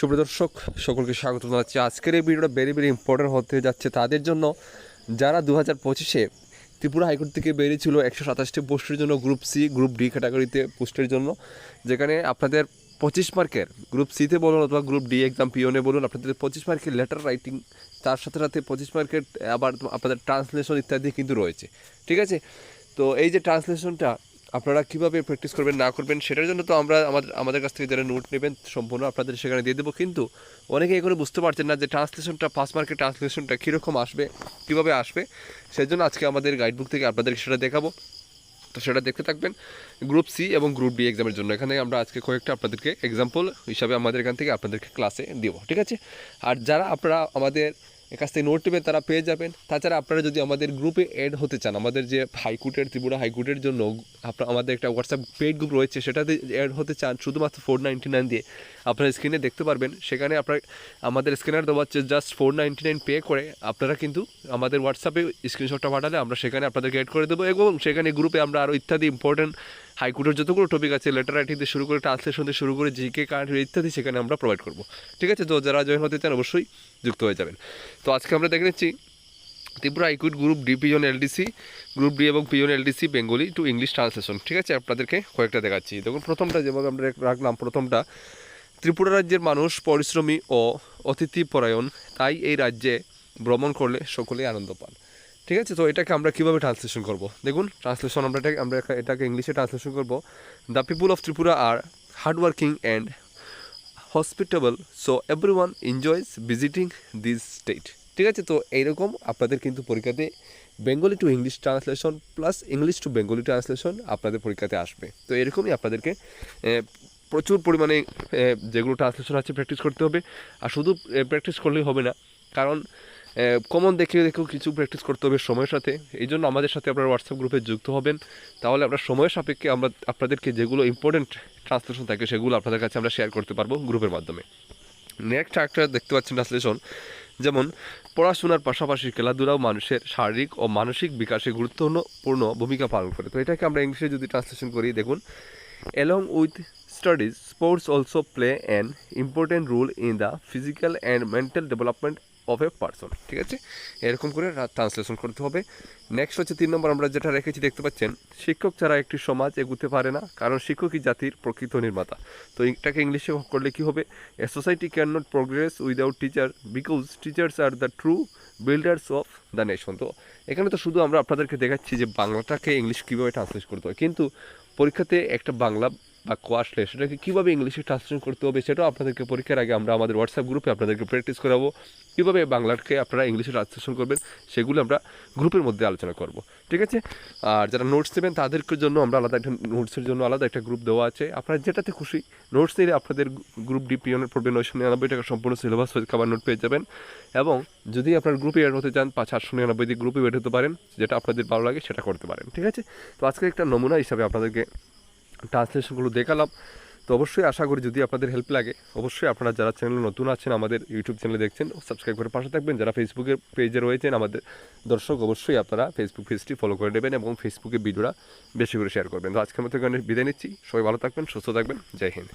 সুপ্রদর্শক সকলকে স্বাগত জানাচ্ছি। আজকের এই ভিডিওটা ভেরি ভেরি ইম্পর্টেন্ট হতে যাচ্ছে তাদের জন্য। যারা দু হাজার পঁচিশে ত্রিপুরা হাইকোর্ট থেকে বেরিয়েছিল, একশো সাতাশটি পোস্টের জন্য গ্রুপ সি গ্রুপ ডি ক্যাটাগরিতে পোস্টের জন্য। যেখানে আপনাদের পঁচিশ মার্কের গ্রুপ সিতে বলুন অথবা গ্রুপ ডি এক্সাম পিওনে বলুন, আপনাদের পঁচিশ মার্কের লেটার রাইটিং তার সাথে সাথে পঁচিশ মার্কের আবার আপনাদের ট্রান্সলেশন ইত্যাদি কিন্তু রয়েছে। ঠিক আছে? তো এই যে ট্রান্সলেশনটা আপনারা কীভাবে প্র্যাকটিস করবেন, না করবেন, সেটার জন্য তো আমরা আমাদের আমাদের কাছ থেকে যারা নোট নেবেন, সম্পূর্ণ আপনাদের সেখানে দিয়ে দেবো। কিন্তু অনেকে এগুলো বুঝতে পারছেন না যে ট্রান্সলেশনটা পাঁচ মার্কের ট্রান্সলেশনটা কীরকম আসবে, কীভাবে আসবে। সেই জন্য আজকে আমাদের গাইডবুক থেকে আপনাদের সেটা দেখাবো। তো সেটা দেখতে থাকবেন। গ্রুপ সি এবং গ্রুপ ডি এক্সামের জন্য। এখানে আমরা আজকে কয়েকটা আপনাদেরকে এক্সাম্পল হিসাবে আমাদের এখান থেকে আপনাদেরকে ক্লাসে দেবো, ঠিক আছে? আর যারা আপনারা আমাদের কাছ থেকে নোট নেবেন, তারা পেয়ে যাবেন। তাছাড়া আপনারা যদি আমাদের গ্রুপে অ্যাড হতে চান, আমাদের যে হাইকোর্টের, ত্রিপুরা হাইকোর্টের জন্য আমাদের একটা হোয়াটসঅ্যাপ পেড গ্রুপ রয়েছে, সেটাতে অ্যাড হতে চান, শুধুমাত্র ফোর নাইনটি নাইন দিয়ে। আপনারা স্ক্রিনে দেখতে পারবেন, সেখানে আপনার, আমাদের স্ক্যানার দেওয়া হচ্ছে just four ninety nine pay করে, আপনারা কিন্তু আমাদের হোয়াটসঅ্যাপে স্ক্রিনশটটা পাঠালে আমরা সেখানে আপনাদেরকে অ্যাড করে দেবো, এবং সেখানে গ্রুপে আমরা আরও ইত্যাদি ইম্পর্টেন্ট হাইকোর্টের যতগুলো টপিক আছে লেটার রাইটিং থেকে শুরু করে ট্রান্সলেশন থেকে শুরু করে জিকে কার্ড ইত্যাদি, সেখানে আমরা প্রোভাইড করব। ঠিক আছে? তো যারা জয়েন হতে চান, অবশ্যই যুক্ত হয়ে যাবেন। তো আজকে আমরা দেখে নিচ্ছি Tripura high court group D peon LDC group D এবং peon LDC Bengali to English translation ঠিক আছে? আপনাদেরকে কয়েকটা দেখাচ্ছি। দেখুন, প্রথমটা যেভাবে আমরা রাখলাম, প্রথমটা, ত্রিপুরা রাজ্যের মানুষ, পরিশ্রমী ও অতিথি পরায়ণ, তাই এই রাজ্যে ভ্রমণ করলে সকলেই আনন্দ পান। ঠিক আছে? তো এটাকে আমরা কীভাবে ট্রান্সলেশন করব? দেখুন ট্রান্সলেশন আমরা এটাকে আমরা এটাকে ইংলিশে ট্রান্সলেশন করব। The people of Tripura are hard working and hospitable so every one enjoys visiting this state ঠিক আছে? তো এইরকম আপনাদের কিন্তু পরীক্ষাতে Bengali to English translation plus English to Bengali translation আপনাদের পরীক্ষাতে আসবে। তো এরকমই আপনাদেরকে প্রচুর পরিমাণে যেগুলো ট্রান্সলেশন আছে প্র্যাকটিস করতে হবে। আর শুধু প্র্যাকটিস করলেই হবে না, কারণ কমন দেখে দেখেও কিছু প্র্যাকটিস করতে হবে সময়ের সাথে। এই জন্য আমাদের সাথে আপনারা হোয়াটসঅ্যাপ গ্রুপে যুক্ত হবেন। তাহলে আমরা সময়ের সাপেক্ষে আমরা, আপনাদেরকে যেগুলো ইম্পর্টেন্ট ট্রান্সলেশন থাকে সেগুলো আপনাদের কাছে আমরা শেয়ার করতে পারব গ্রুপের মাধ্যমে। নেক্সট একটা দেখতে পাচ্ছেন ট্রান্সলেশন যেমন, পড়াশোনার পাশাপাশি খেলাধুলাও মানুষের শারীরিক ও মানসিক বিকাশে গুরুত্বপূর্ণ ভূমিকা পালন করে। তো এটাকে আমরা ইংলিশে যদি ট্রান্সলেশন করি, দেখুন। Along with studies sports also play an important role in the physical and mental development of a person, ঠিক আছে? এরকম করে ট্রান্সলেশন করতে হবে। নেক্সট হচ্ছে তিন নম্বর, আমরা যেটা রেখেছি, দেখতে পাচ্ছেন, শিক্ষক ছাড়া একটি সমাজ এগুতে পারে না, কারণ শিক্ষকই জাতির প্রকৃত নির্মাতা। তো এটাকে ইংলিশে করলে কি হবে? A society can not progress without teacher because teachers are the true builders of the nation তো এখানে তো শুধু আমরা আপনাদেরকে দেখাচ্ছি যে বাংলাটাকে ইংলিশ কীভাবে ট্রান্সলেট করতে হয়। কিন্তু পরীক্ষাতে একটা বাংলা বাক্য আসলে সেটাকে কীভাবে ইংলিশে ট্রান্সলেশন করতে হবে সেটাও আপনাদেরকে পরীক্ষার আগে আমরা আমাদের হোয়াটসঅ্যাপ গ্রুপে আপনাদেরকে প্র্যাকটিস করাবো। কীভাবে বাংলাকে আপনারা ইংলিশে ট্রান্সলেশন করবেন, সেগুলো আমরা গ্রুপের মধ্যে আলোচনা করব। ঠিক আছে? আর যারা নোটস দেবেন তাদেরকে জন্য আমরা আলাদা একটা নোটসের জন্য আলাদা একটা গ্রুপ দেওয়া আছে। আপনারা যেটাতে খুশি নোটস নিলে আপনাদের গ্রুপ ডি পড়বে নয়শো নিরানব্বই টাকা, সম্পূর্ণ সিলেবাস খাবার নোট পেয়ে যাবেন। এবং যদি আপনার গ্রুপে এড হতে চান, পাঁচ আটশো নিরানব্বই দিয়ে গ্রুপে অ্যাড হতে পারেন, যেটা আপনাদের ভালো লাগে সেটা করতে পারেন। ঠিক আছে? তো আজকে একটা নমুনা হিসাবে আপনাদেরকে ট্রান্সলেশনগুলো দেখালাম। তো অবশ্যই আশা করি যদি আপনাদের হেল্প লাগে, অবশ্যই আপনারা যারা চ্যানেলে নতুন আছেন, আমাদের ইউটিউব চ্যানেলে দেখছেন সাবস্ক্রাইব করে পাশে থাকবেন। যারা ফেসবুকের পেজে রয়েছেন, আমাদের দর্শক অবশ্যই আপনারা ফেসবুক পেজটি ফলো করে নেবেন এবং ফেসবুকে ভিডিওটা বেশি করে শেয়ার করবেন। তো আজকের মতো এখানে বিদায় নিচ্ছি। সবাই ভালো থাকবেন, সুস্থ থাকবেন। জয় হিন্দ।